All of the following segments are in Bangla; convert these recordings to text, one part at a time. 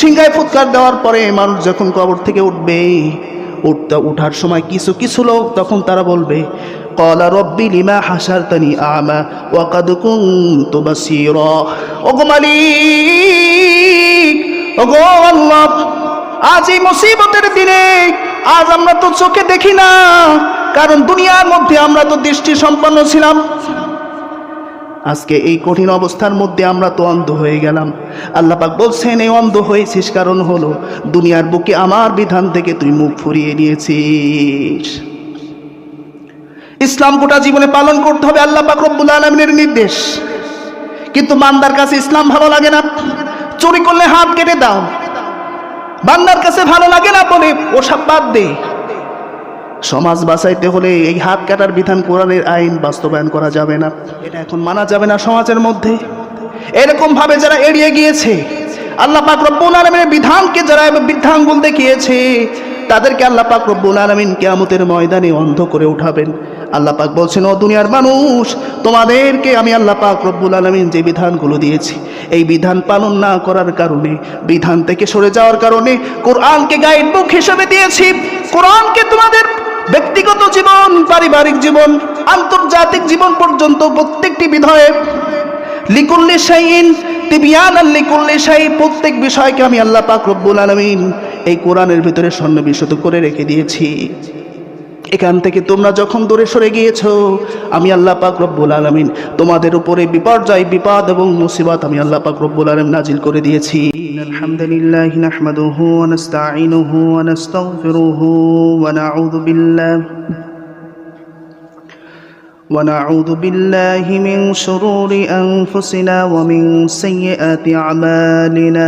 সিংহায় ফুৎকার দেওয়ার পরে মানুষ যখন কবর থেকে উঠবে, উঠতে উঠার সময় কিছু কিছু লোক তখন তারা বলবে, কলা রব্বি লিমা হাসারতানি আমা ওয়াকাদ কুনতু বাসীরা। ওগো মালিক, ওগো আল্লাহ, আজ এই মুসিবতের দিনে আজ আমরা তো চোখে দেখি না, কারণ দুনিয়ার মধ্যে আমরা তো দৃষ্টি সম্পন্ন ছিলাম। আজকে এই কঠিন অবস্থার মধ্যে আমরা তো অন্ধ হয়ে গেলাম। আল্লাহ পাক বলছেন, এই অন্ধ হয়েছিস কারণ হলো, দুনিয়ার বুকে আমার বিধান থেকে তুই মুখ ফুরিয়ে নিয়েছিস। ইসলাম গোটা জীবনে পালন করতে হবে আল্লাহ পাক রব্বুল আলমিনের নির্দেশ। কিন্তু বান্দার কাছে ইসলাম ভালো লাগে না। চুরি করলে হাত কেটে দাও। বান্দার কাছে ভালো লাগে না বলে ওসব বাদ দে। সমাজ বাঁচাইতে হলে এই হাত কাটার বিধান কোরআনের আইন বাস্তবায়ন করা যাবে না। এটা এখন মানা যাবে না সমাজের মধ্যে। এরকমভাবে যারা এড়িয়ে গিয়েছে, আল্লাহ পাক রব্বুল আলমের বিধানকে যারা বৃদ্ধাঙ্গুল দেখিয়েছে, তাদেরকে আল্লাহ পাক রব্বুল আলমিন কেয়ামতের ময়দানে অন্ধ করে উঠাবেন। আল্লাহ পাক বলছেন, ও দুনিয়ার মানুষ, তোমাদেরকে আমি আল্লাহ পাক রব্বুল আলমিন যে বিধানগুলো দিয়েছি, এই বিধান পালন না করার কারণে, বিধান থেকে সরে যাওয়ার কারণে, কোরআনকে গাইড বুক হিসেবে দিয়েছি। কোরআনকে তোমাদের ব্যক্তিগত জীবন, পারিবারিক জীবন, আন্তর্জাতিক জীবন পর্যন্ত প্রত্যেকটি বিধয়ে লিকুল্লি শাইন তিবিয়ান আর লিকুল্লি প্রত্যেক বিষয়কে আমি আল্লাহ পাক রব্বুল আলমিন এই কোরআনের ভিতরে সন্নিবেশিত করে রেখে দিয়েছি। এখান থেকে তোমরা যখন দূরে সরে গিয়েছো আমি আল্লাহ পাক রব্বুল আলমিন তোমাদের উপরে বিপর্যয় বিপদ এবং মুসিবত আমি আল্লাহ পাক রব্বুল আলম নাজিল করে দিয়েছি আলহামদুলিল্লাহ নাহমাদুহু ওয়া নাস্তাঈনুহু ওয়া নাস্তাগফিরুহু ওয়া নাউযু বিল্লাহ ونعوذ بالله من شرور أنفسنا ومن سيئات أعمالنا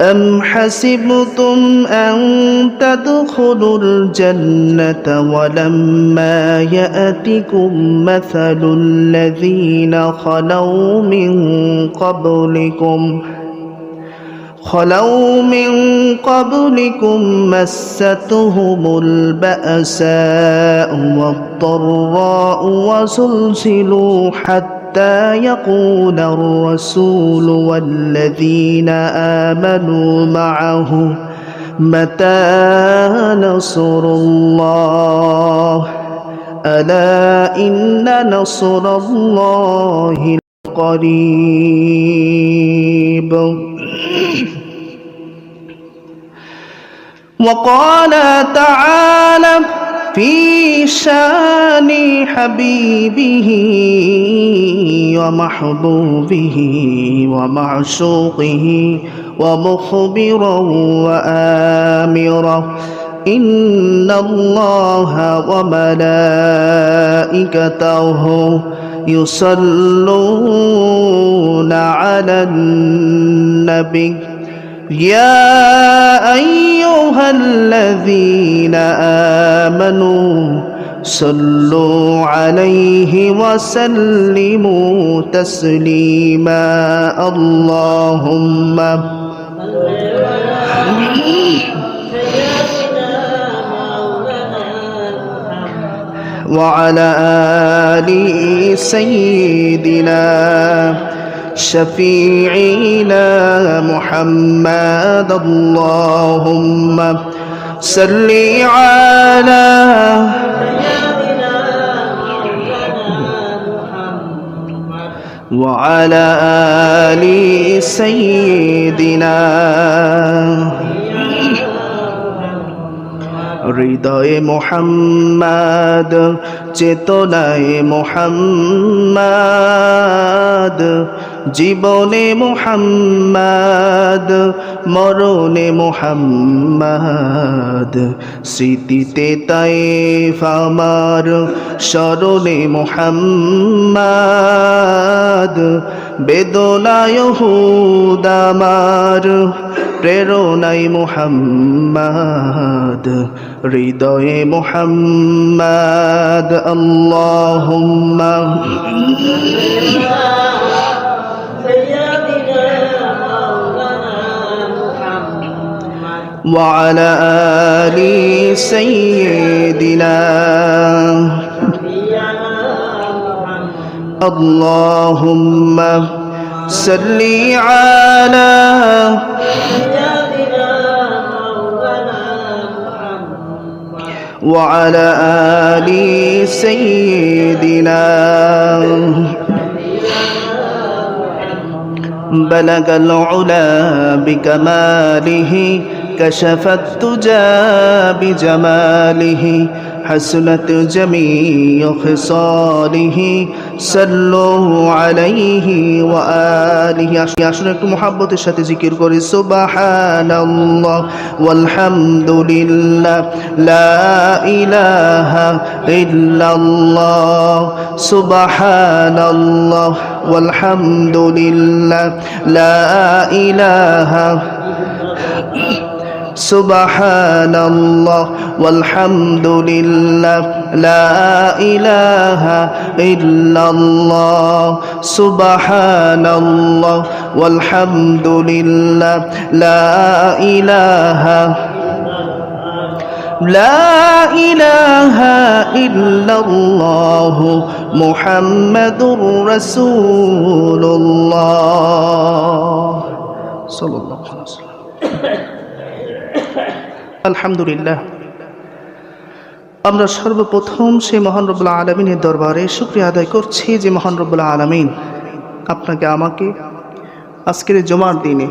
أم حسبتم أن تدخلوا الجنة ولما يأتكم مثل الذين خلوا من قبلكم خلوا من قبلكم مستهم البأساء والضراء وزلزلوا حتى يقول الرسول والذين آمنوا معه متى نصر الله؟ ألا إن نصر الله قريب وقال تعالى في شأن حبيبه ومحبوبه ومعشوقه ومخبرا وآمرا. إن الله وملائكته يصلون على النبي. يا أيها الذين آمنوا صلوا عليه وسلموا تسليما. اللهم وعلى آل سيدنا شفيعنا محمد اللهم صل على وعلى آل سيدنا হৃদয়ে মোহাম্মদ চেতনায় মোহাম্মদ জীবনে মোহাম্মদ, মরণে মোহাম্মদ, স্মৃতিতে তাই আমার, স্মরণে মোহাম্মদ, বেদনায় হুদামার প্রেরণায় মোহাম্মদ, হৃদয়ে মোহাম্মদ, আল্লাহুম্মা وعلى آل سيدنا اللهم صل على وعلى آل سيدنا بلغ العلا بكماله كشف التجى بجماله حسنت جميع خصاله صلوا عليه وآله আসলে একটু মোহাব্বতের সাথে জিকির করি সুবহানাল্লাহ ওয়ালহামদুলিল্লাহ লা ইলাহা ইল্লাল্লাহ সুবহানাল্লাহ ওয়ালহামদুলিল্লাহ লা ইলাহা سبحان الله والحمد لله لا إله إلا الله سبحان الله والحمد لله لا إله لا إله إلا الله محمد رسول الله صلى الله عليه وسلم. আলহামদুলিল্লাহ। আমরা সর্বপ্রথম সেই মহান রব্বুল্লাহ আলমিনের দরবারে শুক্রিয়া আদায় করছি যে মহান রব্বুল্লাহ আলমিন আপনাকে, আমাকে আজকের জমার দিনে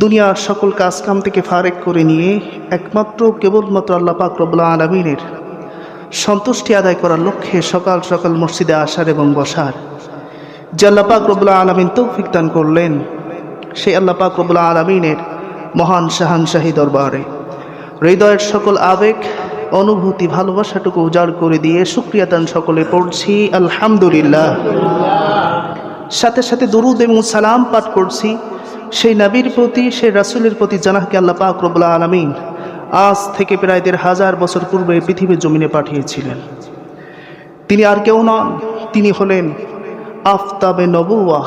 দুনিয়ার সকল কাজকাম থেকে ফারেক করে নিয়ে একমাত্র কেবলমাত্র আল্লাহ পাক রব্বুল্লাহ আলমিনের সন্তুষ্টি আদায় করার লক্ষ্যে সকাল সকাল মসজিদে আসার এবং বসার, যে আল্লাহ পাক রব্বুল্লাহ আলমিন তৌফিক দান করলেন সেই আল্লাহ পাক রব্বুল্লাহ আলমিনের মহান শাহানশাহী দরবারে। হৃদয়ের সকল আবেগ, অনুভূতি, ভালোবাসাটুকু উজাড় করে দিয়ে সুক্রিয়াতান সকলে পড়ছি, আলহামদুলিল্লাহ। সাথে সাথে দরুদ এবং সালাম পাঠ করছি, সেই নবীর প্রতি, সেই রাসুলের প্রতি জানাকে আল্লাহ পাক আলমিন আজ থেকে প্রায় দেড় হাজার বছর পূর্বে পৃথিবীর জমিনে পাঠিয়েছিলেন। তিনি আর কেউ নন, তিনি হলেন আফতাবে নবুয়া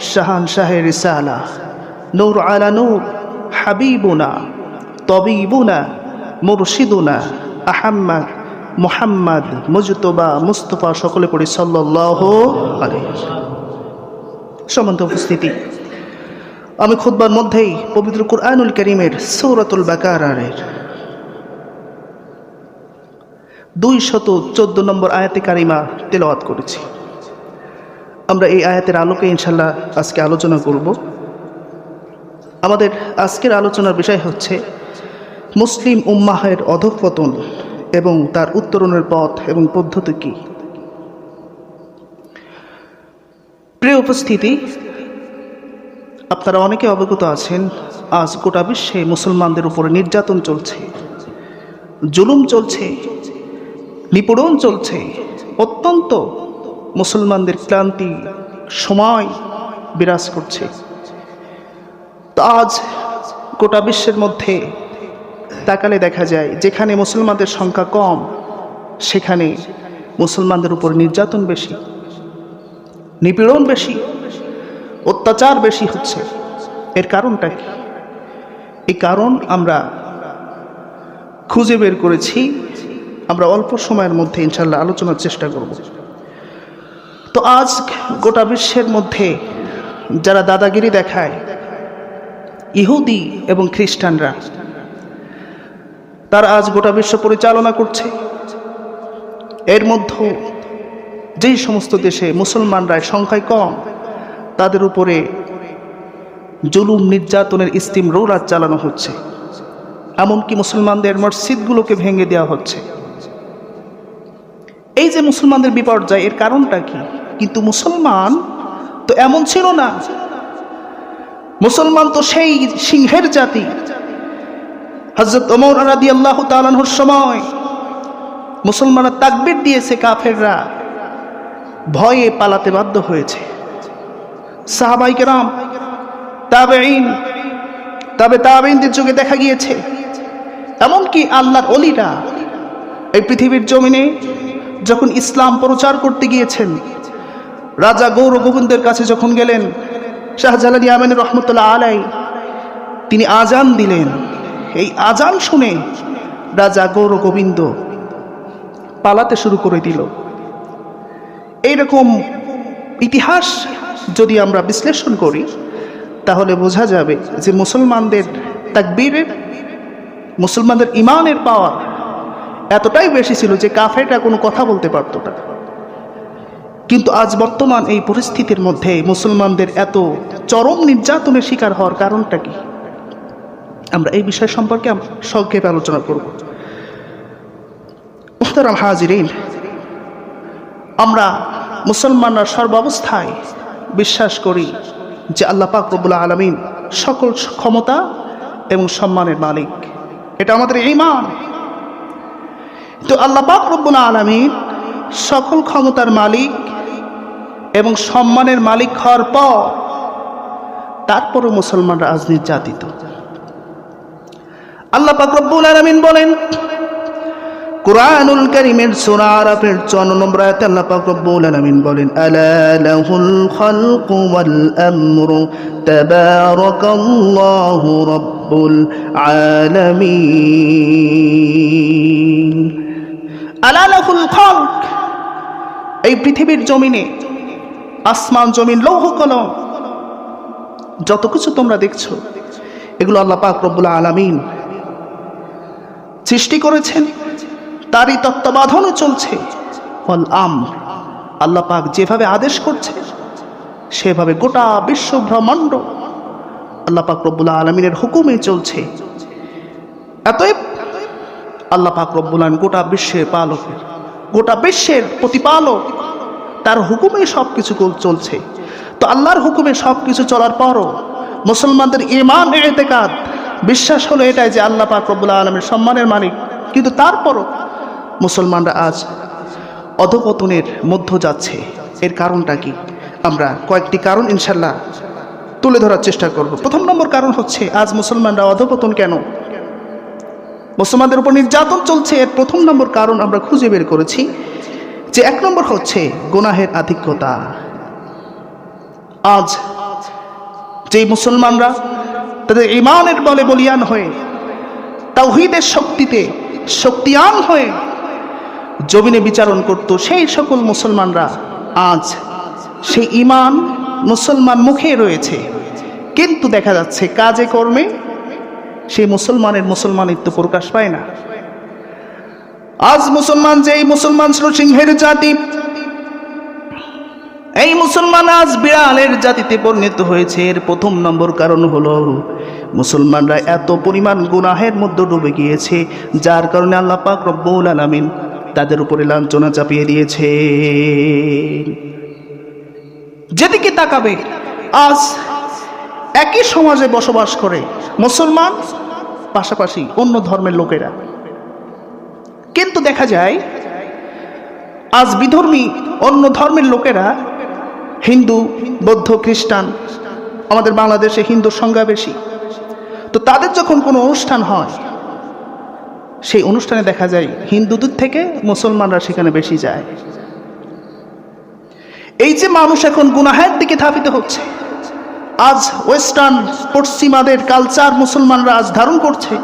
শাহান শাহের রিসালা। নূর আলা নূর, হাবিবুনা। তবিবুনা, মুর্শিদুনা আহাম্মদ মোহাম্মদ, মুজতবা, মুস্তফা সকলে পড়ি সাল্লাহ সম্বন্ধ উপস্থিতি, আমি খুদ্বার মধ্যেই পবিত্র কুরআনুল করিমের সৌরাতুল বাকারের দুই শত চোদ্দ নম্বর আয়াতে কারিমা তেলাওয়াত করেছি। আমরা এই আয়াতের আলোকে ইনশাল্লাহ আজকে আলোচনা করব। আমাদের আজকের আলোচনার বিষয় হচ্ছে মুসলিম উম্মাহের অধঃপতন এবং তার উত্তরণের পথ এবং পদ্ধতি কী? প্রিয় উপস্থিতি, আপনারা অনেকে অবগত আছেন, আজ গোটা বিশ্বে মুসলমানদের উপরে নির্যাতন চলছে, জুলুম চলছে, নিপীড়ন চলছে, অত্যন্ত মুসলমানদের ক্লান্তি, সময় বিরাজ করছে। তো আজ গোটা বিশ্বের মধ্যে তাকালে দেখা যায়, যেখানে মুসলমানদের সংখ্যা কম, সেখানে মুসলমানদের উপর নির্যাতন বেশি, নিপীড়ন বেশি, অত্যাচার বেশি হচ্ছে। এর কারণটা কি? এই কারণ আমরা খুঁজে বের করেছি, আমরা অল্প সময়ের মধ্যে ইনশাল্লাহ আলোচনার চেষ্টা করব। তো আজ গোটা বিশ্বের মধ্যে যারা দাদাগিরি দেখায়, ইহুদি এবং খ্রিস্টানরা তারা আজ গোটা বিশ্ব পরিচালনা করছে। এর মধ্যে যেই সমস্ত দেশে মুসলমানরা সংখ্যায় কম, তাদের উপরে জুলুম, নির্যাতনের স্টিম রোলার চালানো হচ্ছে। এমনকি মুসলমানদের মসজিদগুলোকে ভেঙে দেওয়া হচ্ছে। এই যে মুসলমানদের বিপর্যয়, এর কারণটা কি? কিন্তু মুসলমান তো এমন ছিল না। মুসলমান তো সেই সিংহের জাতি। হজরত ওমর রাদি আল্লাহ তালানহর সময় মুসলমানরা তাকবির দিয়েছে কাফেররা। ভয়ে পালাতে বাধ্য হয়েছে। সাহাবাই কেরাম তাবেইন তবে তাবেইনদের যুগে দেখা গিয়েছে, এমনকি আল্লাহর অলিরা এই পৃথিবীর জমিনে যখন ইসলাম প্রচার করতে গিয়েছেন, রাজা গৌর গোবিন্দের কাছে যখন গেলেন, শাহজালাল ইয়ামেন রহমতুল্লাহ আলাই তিনি আজান দিলেন। এই আজান শুনে রাজা গৌর গোবিন্দ পালাতে শুরু করে দিল। এইরকম ইতিহাস যদি আমরা বিশ্লেষণ করি, তাহলে বোঝা যাবে যে মুসলমানদের তাকবীরের, মুসলমানদের ইমানের পাওয়ার এতটাই বেশি ছিল যে কাফেরটা কোনো কথা বলতে পারতো না। কিন্তু আজ বর্তমান এই পরিস্থিতির মধ্যে মুসলমানদের এত চরম নির্যাতনের শিকার হওয়ার কারণটা কি? আমরা এই বিষয় সম্পর্কে সংক্ষেপে আলোচনা করব। মুহতারাম হাজিরিন, আমরা মুসলমানরা সর্বাবস্থায় বিশ্বাস করি যে আল্লাহ পাক আলমিন সকল ক্ষমতা এবং সম্মানের মালিক। এটা আমাদের ইমান তো আল্লাহ পাক রব্বুল আলমিন সকল ক্ষমতার মালিক এবং সম্মানের মালিক হওয়ার পর তারপরও মুসলমানরা আজ নির্যাতিত। আল্লাহ পাক রব্বুল আলামিন বলেন, কুরআনুল কারীমের সূরা আরাফের 54 নম্বর আয়াতে আল্লাহ পাক রব্বুল আলামিন বলেন, আলা লাহুল খালকু ওয়াল আমরু তাবারাকাল্লাহু রাব্বুল আলামিন। আলা লাহুল খালক, এই পৃথিবীর জমিনে, আসমান জমিন, লৌহ কলম, যত কিছু তোমরা দেখছ, এগুলো আল্লাহ পাক রব্বুল আলামিন সৃষ্টি করেছেন, তারই তত্ত্বাবধানে চলছে। ফল আম আল্লাহ পাক যেভাবে আদেশ করছে, সেভাবে গোটা বিশ্ব ব্রহ্মাণ্ড আল্লাহ পাক রব্বুল আলমিনের হুকুমে চলছে। এতএব আল্লাহ পাক রব্বুল আলমিন গোটা বিশ্বের পালকের, গোটা বিশ্বের প্রতিপালক, তার হুকুমে সব কিছু চলছে। তো আল্লাহর হুকুমে সব কিছু চলার পরও মুসলমানদের ইমান এতেকাদ বিশ্বাস হলো এটাই যে আল্লাহ পাক রব্বুল আলমের সম্মানের মালিক। কিন্তু তারপরও মুসলমানরা আজ অধপতনের মধ্য যাচ্ছে। এর কারণটা কি? আমরা কয়েকটি কারণ ইনশাল্লাহ তুলে ধরার চেষ্টা করব। প্রথম নম্বর কারণ হচ্ছে, আজ মুসলমানরা অধপতন কেন? মুসলমানদের উপর নির্যাতন চলছে। এর প্রথম নম্বর কারণ আমরা খুঁজে বের করেছি যে এক নম্বর হচ্ছে গুনাহের আধিক্যতা। আজ যেই মুসলমানরা তাদের ইমানের বলে বলিয়ান হয়ে, তাওহিদের শক্তিতে শক্তিয়ান হয়ে জমিনে বিচারণ করত সেই সকল মুসলমানরা। আজ সেই ইমান মুসলমান মুখে রয়েছে। কিন্তু দেখা যাচ্ছে কাজে কর্মে সেই মুসলমানের মুসলমানিত্ব প্রকাশ পায় না। আজ মুসলমান যে এই মুসলমান ছিল সিংহের জাতি এই মুসলমান আজ বিড়ালের জাতিতে পরিণত হয়েছে। এর প্রথম নম্বর কারণ হলো, মুসলমানরা এত পরিমাণ গুনাহের মধ্যে ডুবে গিয়েছে, যার কারণে আল্লাহ পাক রব্বুল আলামিন তাদের উপরে লাঞ্ছনা চাপিয়ে দিয়েছে। যেদিকে তাকাবে, আজ একই সমাজে বসবাস করে মুসলমান, পাশাপাশি অন্য ধর্মের লোকেরা। কিন্তু দেখা যায়, আজ বিধর্মী অন্য ধর্মের লোকেরা হিন্দু, বৌদ্ধ, খ্রিস্টান, আমাদের বাংলাদেশে হিন্দুর সংখ্যা বেশি। তো তাদের যখন কোনো অনুষ্ঠান হয়, সেই অনুষ্ঠানে দেখা যায় হিন্দুদের থেকে মুসলমানরা সেখানে বেশি যায়। এই যে মানুষ এখন গুনাহের দিকে ধাবিত হচ্ছে, আজ ওয়েস্টার্ন, পশ্চিমাদের কালচার মুসলমানরা আজ ধারণ করছে,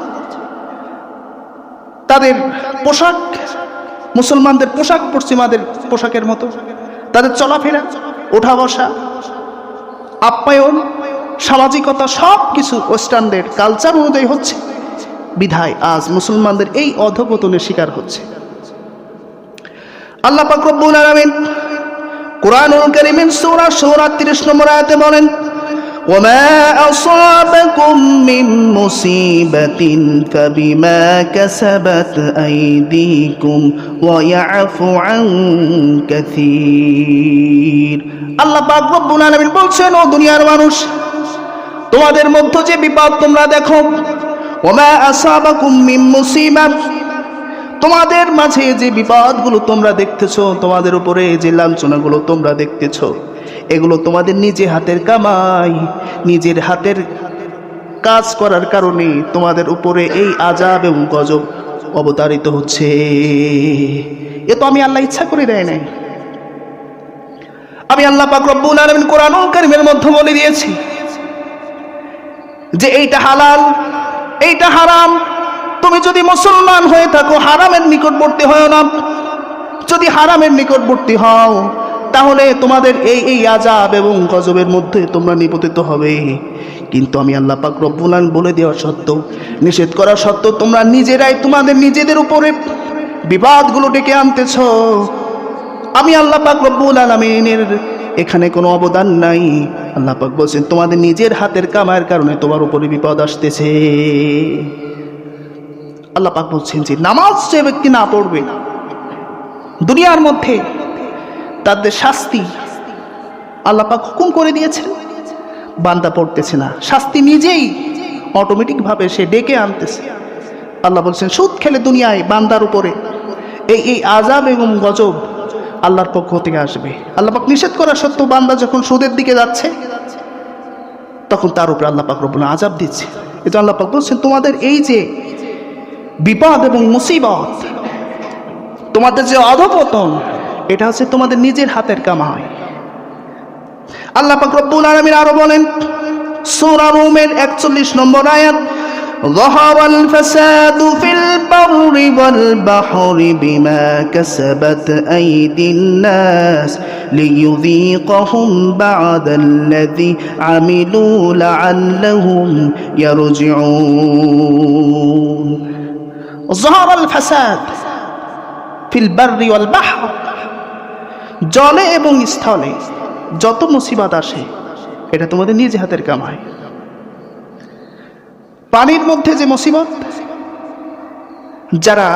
তাদের পোশাক, মুসলমানদের পোশাক পশ্চিমাদের পোশাকের মতো, তাদের চলাফেরা ওঠা বসা, আপ্যায়ন, সামাজিকতা সব কিছু ওয়েস্টার্নদের কালচার অনুযায়ী হচ্ছে। বিধায় আজ মুসলমানদের এই অধপতনের শিকার হচ্ছে। আল্লাহ পাক রব্বুল আলামিন কোরআনুল কারীমের সূরা সূরা 30 নম্বর আয়াতে বলেন وما أصابكم من مصيبة فبما كسبت أيديكم ويعفو عن كثير আল্লাহ পাক রব্বুল আলামিন বলছেন ও দুনিয়ার মানুষ তোমাদের মধ্য যে বিপদ তোমরা দেখো ওমা আসাবাকুম মিন মুসিবাত তোমাদের মাঝে যে বিপদগুলো তোমরা দেখতেছো তোমাদের উপরে যে লাঞ্ছনাগুলো তোমরা দেখতেছো এগুলো তোমাদের নিজে হাতের কামাই। নিজের হাতের কাজ করার কারণে তোমাদের উপরে এই আজাব এবং গজব অবতারিত হচ্ছে। এ তো আমি আল্লাহ ইচ্ছা করে দেয় নাই। আমি আল্লাহ পাক রব্বুল আলামিন কোরআনুল কারীমের মধ্যে বলে দিয়েছি যে এইটা হালাল, এইটা হারাম। তুমি যদি মুসলমান হয়ে থাকো, হারামের নিকটবর্তী হয় না। যদি হারামের নিকটবর্তী হও তাহলে তোমাদের এই এই আজাব এবং গজবের মধ্যে তোমরা নিপতিত হবে। কিন্তু আমি আল্লাহ পাক রব্বুল আলামিন বলে দেওয়া সত্ত্বেও, নিষেধ করা সত্ত্বেও তোমরা নিজেরাই তোমাদের নিজেদের উপরে বিবাদগুলো ডেকে আনতেছ। আমি আল্লাহ পাক রব্বুল আলমিনের এখানে কোনো অবদান নাই। আল্লাহ পাক বলছেন, তোমাদের নিজের হাতের কামায়ের কারণে তোমার উপরে বিপদ আসতেছে। আল্লাহ পাক বলছেন যে, নামাজ যে ব্যক্তি না পড়বে, দুনিয়ার মধ্যে তাদের শাস্তি আল্লাহ পাক হুকুম করে দিয়েছেন। বান্দা পড়তেছে না। শাস্তি নিজেই অটোমেটিকভাবে সে ডেকে আনতেছে। আল্লাহ বলছেন, সুদ খেলে দুনিয়ায় বান্দার উপরে। এই এই আজাব এবং গজব আল্লাহর পক্ষ থেকে আসবে। আল্লাহ পাক নিষেধ করা সত্ত্বেও বান্দা যখন সুদের দিকে যাচ্ছে, তখন তার উপরে আল্লাহ পাক রব্বুল আজাব দিচ্ছে। এটা আল্লাহ পাক বলছেন, তোমাদের এই যে বিপদ এবং মুসিবত, তোমাদের যে অধপতন এটা হচ্ছে তোমাদের নিজের হাতের কামাই আল্লাহ পাক রব্বুল আলামিন আরো বলেন সূরা রুমের 41 নম্বর আয়াত ظهر الفساد في البر والبحر بما كسبت أيدي الناس ليذيقهم بعد الذي عملوا لعلهم يرجعون ظهر الفساد في البر والبحر জলে এবং স্থলে যত মুসিবত আসে, এটা তোমাদের নিজ হাতের কামাই পানির মধ্যে যে মুসিবত, যারা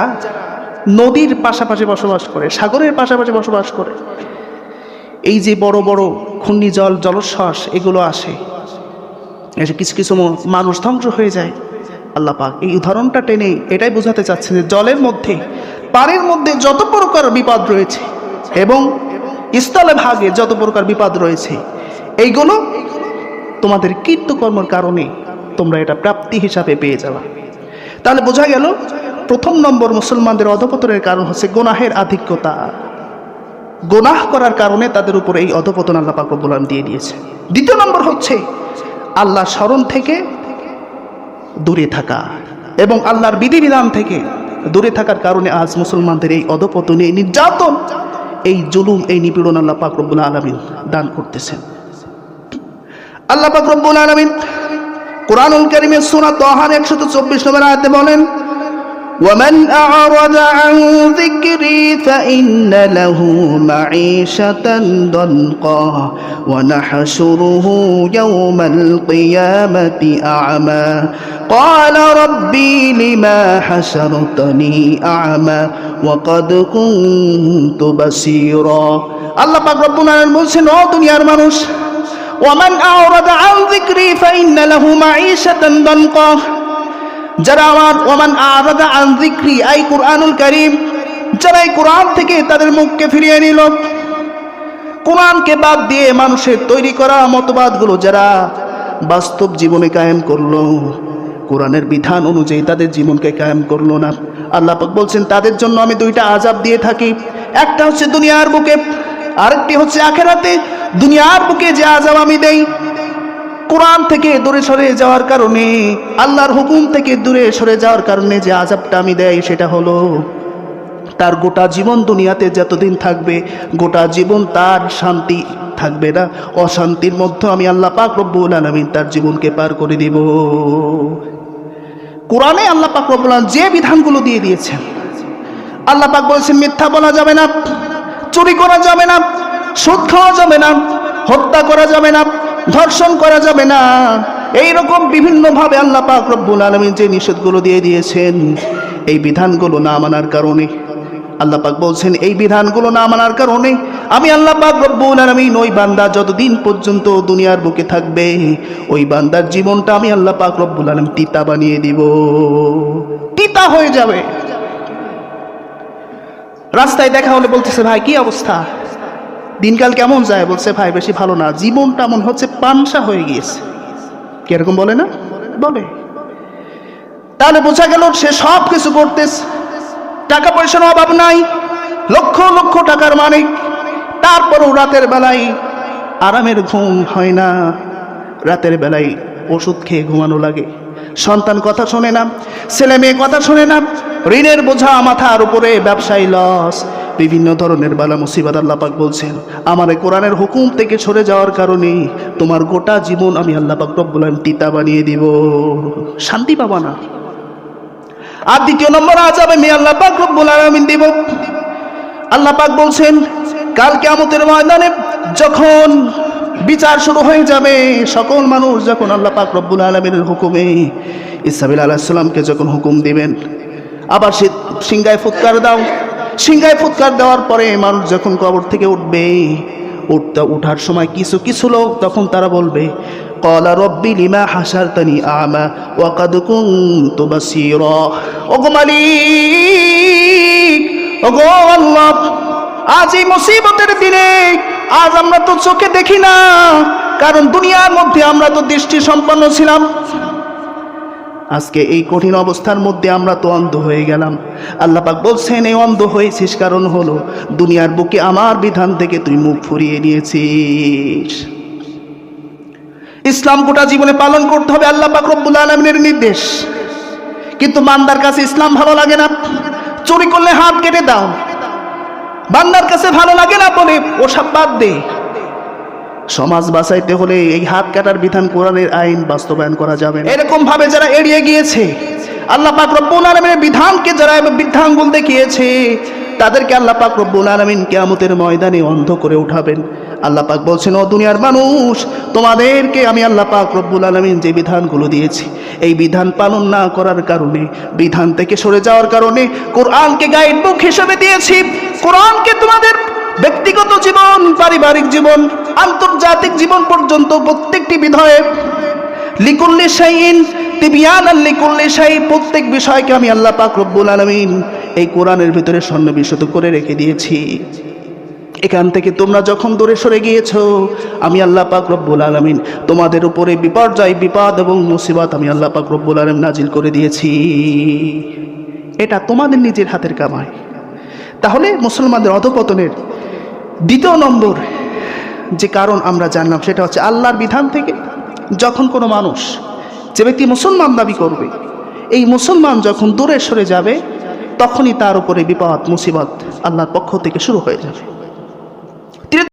নদীর পাশাপাশি বসবাস করে, সাগরের পাশাপাশি বসবাস করে, এই যে বড় বড় ঘূর্ণিজল জলশ্বাস এগুলো আসে, এসে কিছু কিছু মানুষ ধ্বংস হয়ে যায়। আল্লাহ পাক এই উদাহরণটা টেনে এটাই বোঝাতে চাচ্ছে যে জলের মধ্যে, পানির মধ্যে যত প্রকার বিপদ রয়েছে এবং স্থলে ভাগে যত প্রকার বিপদ রয়েছে, এইগুলো তোমাদের কীর্তকর্মের কারণে তোমরা এটা প্রাপ্তি হিসাবে পেয়ে যাবা। তাহলে বোঝা গেল, প্রথম নম্বর মুসলমানদের অধপতনের কারণ হচ্ছে গোনাহের আধিক্যতা। গোনাহ করার কারণে তাদের উপর এই অধপতন আল্লাহ পাক দিয়ে দিয়েছে। দ্বিতীয় নম্বর হচ্ছে আল্লাহ স্মরণ থেকে দূরে থাকা এবং আল্লাহর বিধিবিধান থেকে দূরে থাকার কারণে আজ মুসলমানদের এই অধপতনে নির্যাতন এই জুলুম, এই নিপীড়ন আল্লাহ পাক রব্বুল আলমিন দান করতেছেন। আল্লাহ পাক রব্বুল আলমিন কোরআনুল কারিমের সূরা তাহার 124 নম্বর আয়তে বলেন ومن أعرض عن ذكري فإن له معيشة ضنقا ونحشره يوم القيامة أعمى قال ربي لما حشرتني أعمى وقد كنت بصيرا الله পাক রব্বুল আলামিন বলছেন ও দুনিয়ার মানুষ ওমান আওরাদা আন যিকরি ফাইন্না লাহু মাঈশাতান দানকা যারা আমার ওমান আরাদা আন আই কুরআনুল কারীম, যারা এই কোরআন থেকে তাদের মুখকে ফিরিয়ে নিল। কোরআনকে বাদ দিয়ে মানুষের তৈরি করা মতবাদগুলো যারা বাস্তব জীবনে কায়েম করল, কোরআনের বিধান অনুযায়ী তাদের জীবনকে কায়েম করল না। আল্লাপাক বলছেন, তাদের জন্য আমি দুইটা আজাব দিয়ে থাকি। একটা হচ্ছে দুনিয়ার বুকে, আরেকটি হচ্ছে আখেরাতে। দুনিয়ার বুকে যে আজাব আমি দেই কোরআন থেকে দূরে সরে যাওয়ার কারণে, আল্লাহর হুকুম থেকে দূরে সরে যাওয়ার কারণে যে আজাবটা আমি দেই সেটা হলো, তার গোটা জীবন দুনিয়াতে যতদিন থাকবে, গোটা জীবন তার শান্তি থাকবে না। অশান্তির মধ্যে আমি আল্লাহ পাক রব্বুল আলমিন তার জীবনকে পার করে দিব। কোরআনে আল্লাহ পাক রব্বুল আলামিন যে বিধানগুলো দিয়ে দিয়েছেন, আল্লাহ পাক বলেছেন, মিথ্যা বলা যাবে না, চুরি করা যাবে না সুদ খাওয়া যাবে না, হত্যা করা যাবে না ধর্ষণ করা যাবে না। এই রকম বিভিন্নভাবে আল্লাহ পাক রব্বুল আলমিন যে নিষেধগুলো দিয়ে দিয়েছেন, এই বিধানগুলো না মানার কারণে, আল্লাহ পাক বলছেন, এই বিধানগুলো না মানার কারণে আমি আল্লাহ পাক রব্বুল আলামিন ওই বান্দা যতদিন পর্যন্ত দুনিয়ার বুকে থাকবে, ওই বান্দার জীবনটা আমি আল্লাহ পাক রব্বুল আলামিন তিতা বানিয়ে দিব। তিতা হয়ে যাবে। রাস্তায় দেখা হলে বলতেছে, ভাই, কি অবস্থা? দিনকাল কেমন যায়? বলছে, ভাই, বেশি ভালো না। জীবনটা মন হচ্ছে পানসা হয়ে গিয়েছে। কীরকম বলে না? বলে। তাহলে বোঝা গেল সে সব কিছু করতেছে। টাকা পয়সার অভাব নাই। লক্ষ লক্ষ টাকার মালিক। তারপরও রাতের বেলায় আরামের ঘুম হয় না। রাতের বেলায় ওষুধ খেয়ে ঘুমানো লাগে। সন্তান কথা শোনে না, ছেলে মেয়ে কথা শোনে না। ঋণের বোঝা মাথার উপরে ব্যবসায়ী লস বিভিন্ন ধরনের বালা মুসিবাত আল্লাপাক বলছেন, আমার কোরআনের হুকুম থেকে সরে যাওয়ার কারণে তোমার গোটা জীবন আমি আল্লাপাক রব্বুল আলামিন তিতা বানিয়ে দিব। শান্তি পাবা না। আর দ্বিতীয় নম্বর আজাবে আমি আল্লাহ পাক রব্বুল আলামিন দিব। আল্লাহ পাক বলছেন, কাল কিয়ামতের ময়দানে যখন বিচার শুরু হয়ে যাবে, সকল মানুষ যখন আল্লাহ পাক রব্বুল আলমিনের হুকুমে ইসাবিল আলাহ সাল্লামকে যখন হুকুম দিবেন, আবার সিংগায় ফুৎকার দাও সিংগায় ফুৎকার দেওয়ার পরে মানুষ যখন কবর থেকে উঠবে, উঠতে উঠার সময় কিছু কিছু লোক তখন তারা বলবে, কলা রব্বি লিমা হাসারতানি আমা ওয়াকাদ কুনতু বাসীরা। ওগো মালিক, ওগো আল্লাহ, আজ এই মুসিবতের দিনে আজ আমরা তো চোখে দেখি না, কারণ দুনিয়ার মধ্যে আমরা তো দৃষ্টি সম্পন্ন ছিলাম। আজকে এই কঠিন অবস্থার মধ্যে আমরা তো অন্ধ হয়ে গেলাম। আল্লাহ পাক বলছেন, এই অন্ধ হয়েছিস কারণ হলো দুনিয়ার বুকে আমার বিধান থেকে তুই মুখ ফুরিয়ে নিয়েছিস। ইসলাম গোটা জীবনে পালন করতে হবে আল্লাহ পাক রব্বুল আলমিনের নির্দেশ। কিন্তু মান্দার কাছে ইসলাম ভালো লাগে না। চুরি করলে হাত কেটে দাও। বান্দার কাছে ভালো লাগে না বলে ওসব বাদ দে। সমাজ বাঁচাইতে হলে এই হাত কাটার বিধান কোরআনের আইন বাস্তবায়ন করা যাবে। এরকম ভাবে যারা এড়িয়ে গিয়েছে, আল্লাহ পাক রব্বুল আলমিনের বিধানকে যারা বৃদ্ধাঙ্গুল দেখিয়েছে, তাদেরকে আল্লাহ পাক রব্বুল আলমিন কেয়ামতের ময়দানে অন্ধ করে উঠাবেন আল্লাহ পাক বলছেন, ও দুনিয়ার মানুষ, তোমাদেরকে আমি আল্লাহ পাক রব্বুল আলমিন যে বিধানগুলো দিয়েছি, এই বিধান পালন না করার কারণে, বিধান থেকে সরে যাওয়ার কারণে কোরআনকে গাইড বুক হিসেবে দিয়েছি কোরআনকে তোমাদের ব্যক্তিগত জীবন, পারিবারিক জীবন আন্তর্জাতিক জীবন পর্যন্ত প্রত্যেকটি বিধয়ে লিকুল্লি শাইন তিবিয়ান লিকুল্লি শাই, প্রত্যেক বিষয়কে আমি আল্লাহ পাক রব্বুল আলমিন এই কোরআনের ভিতরে সন্নিবেশিত করে রেখে দিয়েছি। এখান থেকে তোমরা যখন দূরে সরে গিয়েছ, আমি আল্লাহ পাক রব্বুল আলমিন তোমাদের উপরে বিপর্যয়, বিপদ এবং মুসিবত আমি আল্লাহ পাক রব্বুল আলম নাজিল করে দিয়েছি। এটা তোমাদের নিজের হাতের কামাই। তাহলে মুসলমানদের অধপতনের দ্বিতীয় নম্বর যে কারণ আমরা জানলাম সেটা হচ্ছে আল্লাহর বিধান থেকে যখন কোনো মানুষ যে ব্যক্তি মুসলমান দাবি করবে, এই মুসলমান যখন দূরে সরে যাবে, তখনই তার উপরে বিপদ, মুসিবত আল্লাহর পক্ষ থেকে শুরু হয়ে যাবে।